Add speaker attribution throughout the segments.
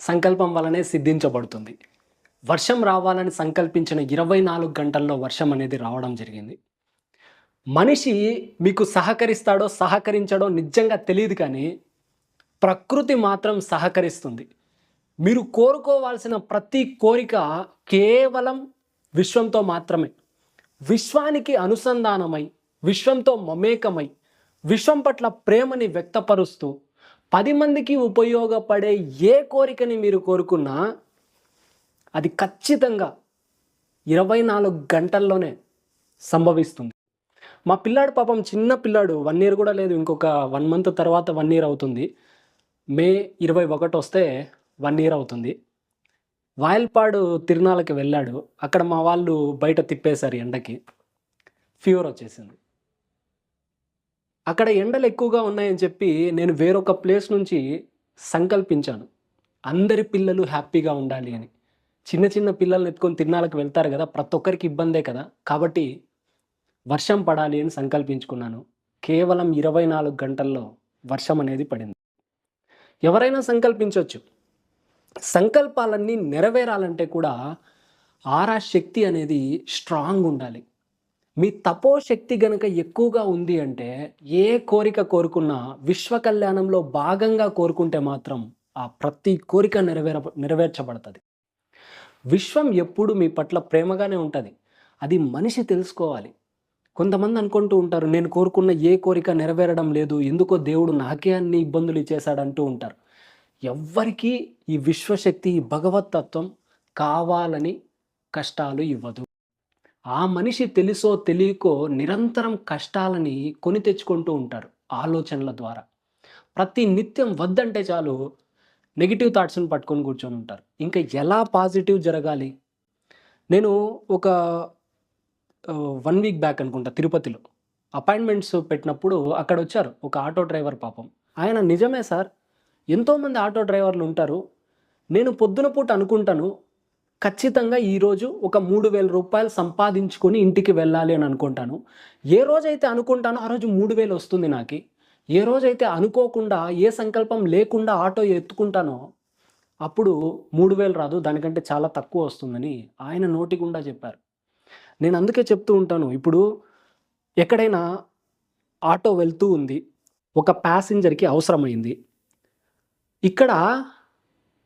Speaker 1: సంకల్పం వలనే సిద్ధించబడుతుంది. వర్షం రావాలని సంకల్పించిన ఇరవై నాలుగు గంటల్లో వర్షం అనేది రావడం జరిగింది. మనిషి మీకు సహకరిస్తాడో సహకరించడో నిజంగా తెలియదు కానీ ప్రకృతి మాత్రం సహకరిస్తుంది. మీరు కోరుకోవాల్సిన ప్రతి కోరిక కేవలం విశ్వంతో మాత్రమే. విశ్వానికి అనుసంధానమై విశ్వంతో మమేకమై విశ్వం పట్ల ప్రేమని వ్యక్తపరుస్తూ పది మందికి ఉపయోగపడే ఏ కోరికని మీరు కోరుకున్నా అది ఖచ్చితంగా ఇరవై నాలుగు గంటల్లోనే సంభవిస్తుంది. మా పిల్లాడు పాపం చిన్న పిల్లాడు వన్ ఇయర్ కూడా లేదు ఇంకొక వన్ మంత్ తర్వాత వన్ ఇయర్ అవుతుంది. మే ఇరవై ఒకటి వస్తే వన్ ఇయర్ అవుతుంది. వాయల్పాడు తిరునాళ్ళకి వెళ్ళాడు. అక్కడ మా వాళ్ళు బయట తిప్పేశారు ఎండకి. ఫీవర్ వచ్చేసింది. అక్కడ ఎండలు ఎక్కువగా ఉన్నాయని చెప్పి నేను వేరొక ప్లేస్ నుంచి సంకల్పించాను. అందరి పిల్లలు హ్యాపీగా ఉండాలి అని. చిన్న చిన్న పిల్లల్ని ఎత్తుకొని తిరునాళ్ళకి వెళ్తారు కదా ప్రతి ఒక్కరికి ఇబ్బందే కదా. కాబట్టి వర్షం పడాలి అని సంకల్పించుకున్నాను. కేవలం ఇరవై నాలుగు గంటల్లో వర్షం అనేది పడింది. ఎవరైనా సంకల్పించవచ్చు సంకల్పాలన్నీ నెరవేరాలంటే కూడా ఆరా శక్తి అనేది స్ట్రాంగ్ ఉండాలి. మీ తపోశక్తి గనక ఎక్కువగా ఉంది అంటే ఏ కోరిక కోరుకున్నా విశ్వ కళ్యాణంలో భాగంగా కోరుకుంటే మాత్రం ఆ ప్రతి కోరిక నెరవేర నెరవేర్చబడుతుంది. విశ్వం ఎప్పుడు మీ పట్ల ప్రేమగానే ఉంటుంది. అది మనిషి తెలుసుకోవాలి. కొంతమంది అనుకుంటూ ఉంటారు నేను కోరుకున్న ఏ కోరిక నెరవేరడం లేదు ఎందుకో దేవుడు నాకే అన్ని ఇబ్బందులు ఇచ్చేశాడంటూ ఉంటారు. ఎవ్వరికీ ఈ విశ్వశక్తి ఈ భగవత్ తత్వం కావాలని కష్టాలు ఇవ్వదు. ఆ మనిషి తెలుసో తెలియకో నిరంతరం కష్టాలని కొని తెచ్చుకుంటూ ఉంటారు ఆలోచనల ద్వారా. ప్రతి నిత్యం వద్దంటే చాలు నెగిటివ్ థాట్స్ని పట్టుకొని కూర్చొని ఉంటారు. ఇంకా ఎలా పాజిటివ్ జరగాలి? నేను ఒక వన్ వీక్ బ్యాక్ అనుకుంటా తిరుపతిలో అపాయింట్మెంట్స్ పెట్టినప్పుడు అక్కడ వచ్చారు ఒక ఆటో డ్రైవర్ పాపం. ఆయన నిజమే సార్ ఎంతోమంది ఆటో డ్రైవర్లు ఉంటారు. నేను పొద్దున పూట అనుకుంటాను ఖచ్చితంగా ఈరోజు ఒక మూడు వేల రూపాయలు సంపాదించుకొని ఇంటికి వెళ్ళాలి అని అనుకుంటాను. ఏ రోజైతే అనుకుంటానో ఆ రోజు మూడు వేలు వస్తుంది నాకు. ఏ రోజైతే అనుకోకుండా ఏ సంకల్పం లేకుండా ఆటో ఎత్తుకుంటానో అప్పుడు మూడు వేలు రాదు దానికంటే చాలా తక్కువ వస్తుందని ఆయన నోటి గుండా చెప్పారు. నేను అందుకే చెప్తూ ఉంటాను ఇప్పుడు ఎక్కడైనా ఆటో వెళ్తూ ఉంది ఒక ప్యాసింజర్కి అవసరమైంది. ఇక్కడ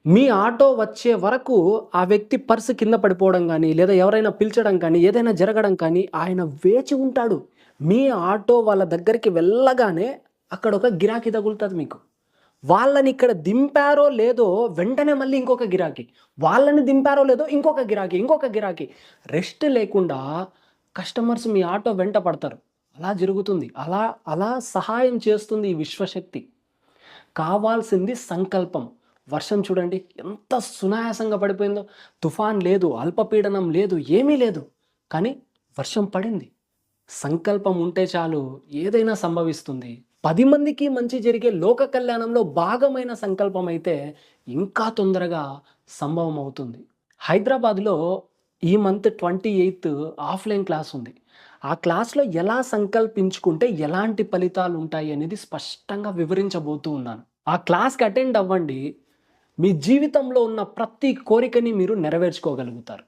Speaker 1: మీ ఆటో వచ్చే వరకు ఆ వ్యక్తి పర్సు కింద పడిపోవడం కానీ లేదా ఎవరైనా పిలిచడం కానీ ఏదైనా జరగడం కానీ ఆయన వేచి ఉంటాడు. మీ ఆటో వాళ్ళ దగ్గరికి వెళ్ళగానే అక్కడ ఒక గిరాకీ తగులుతుంది మీకు. వాళ్ళని ఇక్కడ దింపారో లేదో వెంటనే మళ్ళీ ఇంకొక గిరాకీ. వాళ్ళని దింపారో లేదో ఇంకొక గిరాకీ ఇంకొక గిరాకీ. రెస్ట్ లేకుండా కస్టమర్స్ మీ ఆటో వెంట పడతారు. అలా జరుగుతుంది. అలా అలా సహాయం చేస్తుంది ఈ విశ్వశక్తి. కావాల్సింది సంకల్పం. వర్షం చూడండి ఎంత సునాయాసంగా పడిపోయిందో. తుఫాన్ లేదు అల్పపీడనం లేదు ఏమీ లేదు. కానీ వర్షం పడింది. సంకల్పం ఉంటే చాలు ఏదైనా సంభవిస్తుంది. పది మందికి మంచి జరిగే లోక కళ్యాణంలో భాగమైన సంకల్పం అయితే ఇంకా తొందరగా సంభవం అవుతుంది. హైదరాబాద్లో ఈ month twenty eighth offline class ఉంది. ఆ క్లాస్లో ఎలా సంకల్పించుకుంటే ఎలాంటి ఫలితాలు ఉంటాయి అనేది స్పష్టంగా వివరించబోతూ ఉన్నాను. ఆ క్లాస్కి అటెండ్ అవ్వండి. మీ జీవితంలో ఉన్న ప్రతి కోరికని మీరు నెరవేర్చుకోగలుగుతారు.